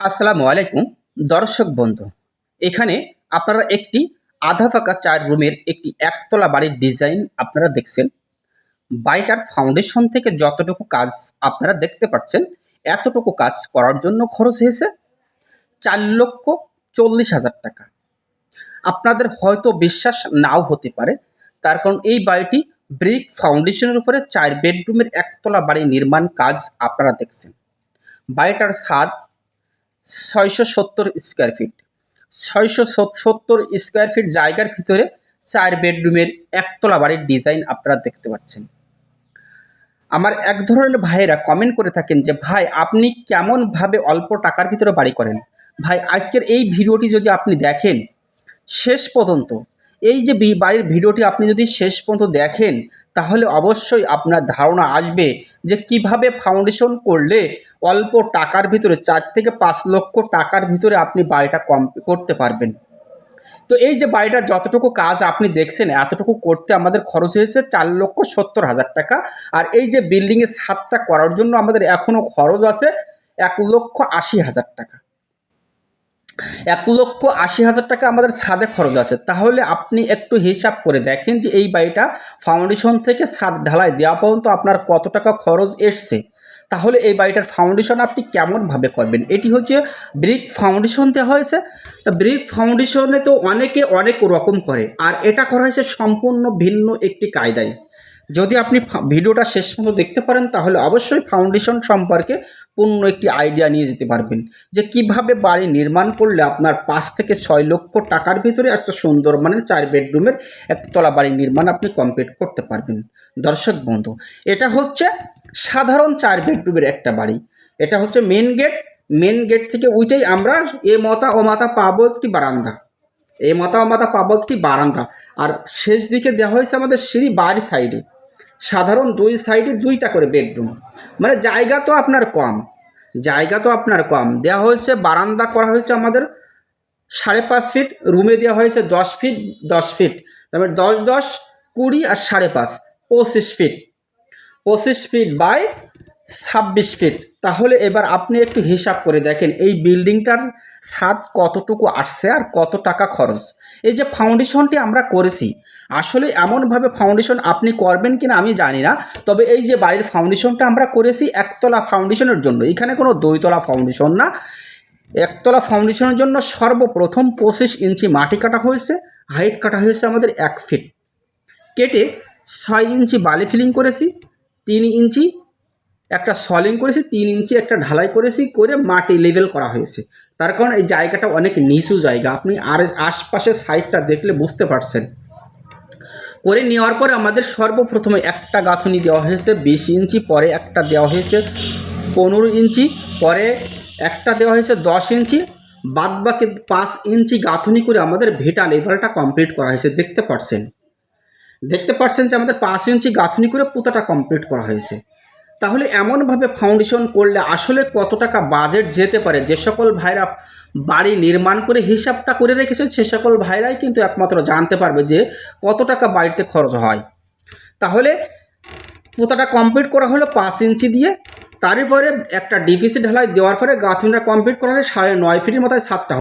আসসালামু আলাইকুম, দর্শক বন্ধু। এখানে আপনারা একটি আধা ফাঁকা চার রুমের একটি একতলা বাড়ির ডিজাইন আপনারা দেখছেন। বাড়িটার ফাউন্ডেশন থেকে যতটুকু কাজ আপনারা দেখতে পাচ্ছেন, এতটুকু কাজ করার জন্য খরচ হয়েছে চার লক্ষ চল্লিশ হাজার টাকা। আপনাদের হয়তো বিশ্বাস নাও হতে পারে, তার কারণ এই বাড়িটি ব্রিক ফাউন্ডেশনের উপরে চার বেডরুমের একতলা বাড়ি নির্মাণ কাজ আপনারা দেখছেন। বাড়িটার ছাদ ছয়শো সত্তর স্কোয়ার ফিট ছয়শো সত্তর স্কোয়ার ফিট জায়গার ভিতরে চার বেডরুমের একতলা বাড়ির ডিজাইন আপনারা দেখতে পাচ্ছেন। আমার এক ধরনের ভাইয়েরা কমেন্ট করে থাকেন যে, ভাই, আপনি কেমনভাবে অল্প টাকার ভিতরে বাড়ি করেন? ভাই, আজকের এই ভিডিওটি যদি আপনি দেখেন, শেষ পর্যন্ত এই যে বাড়ির ভিডিওটি আপনি যদি শেষ পর্যন্ত দেখেন, তাহলে অবশ্যই আপনার ধারণা আসবে যে কীভাবে ফাউন্ডেশন করলে অল্প টাকার ভিতরে, চার থেকে পাঁচ লক্ষ টাকার ভিতরে আপনি বাড়িটা কম করতে পারবেন। তো এই যে বাড়িটার যতটুকু কাজ আপনি দেখছেন, এতটুকু করতে আমাদের খরচ হয়েছে চার লক্ষ সত্তর হাজার টাকা। আর এই যে বিল্ডিংয়ের ছাদটা করার জন্য আমাদের এখনও খরচ আছে এক লক্ষ আশি হাজার টাকা। এক লক্ষ আশি হাজার টাকা আমাদের ছাদে খরচ আছে। তাহলে আপনি একটু হিসাব করে দেখেন যে এই বাড়িটা ফাউন্ডেশন থেকে ছাদ ঢালাই দেওয়া পর্যন্ত আপনার কত টাকা খরচ এসছে। তাহলে এই বাড়িটার ফাউন্ডেশন আপনি কেমনভাবে করবেন? এটি হচ্ছে ব্রিক ফাউন্ডেশন দেওয়া হয়েছে। তা ব্রিক ফাউন্ডেশনে তো অনেকে অনেক রকম করে। আর এটা করা হয়েছে সম্পূর্ণ ভিন্ন একটি কায়দায়। যদি আপনি ভিডিওটা শেষ পর্যন্ত দেখতে পারেন, তাহলে অবশ্যই ফাউন্ডেশন সম্পর্কে পূর্ণ একটি আইডিয়া নিয়ে যেতে পারবেন। যে কীভাবে বাড়ি নির্মাণ করলে আপনার পাঁচ থেকে ছয় লক্ষ টাকার ভিতরে একটা সুন্দর মানের চার বেডরুমের একতলা বাড়ি নির্মাণ আপনি কমপ্লিট করতে পারবেন। দর্শক বন্ধু, এটা হচ্ছে সাধারণ চার বেডরুমের একটা বাড়ি। এটা হচ্ছে মেন গেট মেন গেট থেকে উঠেই আমরা এ মাথা ও মাথা পাবো একটি বারান্দা। এ মাথা ও মাথা পাবো একটি বারান্দা। আর শেষ দিকে দেওয়া হয়েছে আমাদের সিঁড়ি বাড়ি সাইডে সাধারণ দুই সাইডে দুইটা করে বেডরুম। মানে জায়গা তো আপনার কম। জায়গা তো আপনার কম। দেওয়া হয়েছে, বারান্দা করা হয়েছে আমাদের সাড়ে পাঁচ ফিট, রুমে দেওয়া হয়েছে দশ ফিট দশ ফিট। তারপরে দশ দশ, কুড়ি আর সাড়ে পাঁচ, পঁচিশ ফিট। পঁচিশ ফিট বাই ছাব্বিশ ফিট। তাহলে এবার আপনি একটু হিসাব করে দেখেন, এই বিল্ডিংটার ছাদ কতটুকু আসছে আর কত টাকা খরচ। এই যে ফাউন্ডেশনটি আমরা করেছি আসলে এমনভাবে ফাউন্ডেশন আপনি করবেন কিনা আমি জানি না, তবে এই যে বাড়ির ফাউন্ডেশনটা আমরা করেছি একতলা ফাউন্ডেশনের জন্য। এখানে কোনো দুইতলা ফাউন্ডেশন না। একতলা ফাউন্ডেশনের জন্য সর্বপ্রথম পঁচিশ ইঞ্চি মাটি কাটা হয়েছে হাইট কাটা হয়েছে আমাদের এক ফিট কেটে ছয় ইঞ্চি বালি ফিলিং করেছি, তিন ইঞ্চি একটা সলিং করেছি, তিন ইঞ্চি একটা ঢালাই করেছি, করে মাটি লেভেল করা হয়েছে। তার কারণ এই জায়গাটা অনেক নিচু জায়গা, আপনি আর আশপাশের সাইডটা দেখলে বুঝতে পারছেন। করে নেওয়ার পরে আমাদের সর্বপ্রথমে একটা গাঁথনি দেওয়া হয়েছে, বিশ ইঞ্চি, পরে একটা দেওয়া হয়েছে পনেরো ইঞ্চি, পরে একটা দেওয়া হয়েছে দশ ইঞ্চি। বাদ বাকি পাঁচ ইঞ্চি গাঁথনি করে আমাদের ভেটা লেভেলটা কমপ্লিট করা হয়েছে, দেখতে পাচ্ছেন দেখতে পাচ্ছেন যে আমাদের পাঁচ ইঞ্চি গাঁথনি করে পুঁতাটা কমপ্লিট করা হয়েছে। তাহলে এমনভাবে ফাউন্ডেশন করলে আসলে কত টাকা বাজেট যেতে পারে? যে সকল ভাইরা বাড়ি নির্মাণ করে হিসাবটা করে রেখেছেন সে সকল ভাইরাই কিন্তু একমাত্র জানতে পারবে যে কত টাকা বাড়িতে খরচ হয়। তাহলে পোতাটা কমপ্লিট করা হলো পাঁচ ইঞ্চি দিয়ে, তারপরে একটা ডিভিসি ঢালাই দেওয়ার পরে গাঁথনিটা কমপ্লিট করা হলে সাড়ে নয় ফিটের মতো সাতটা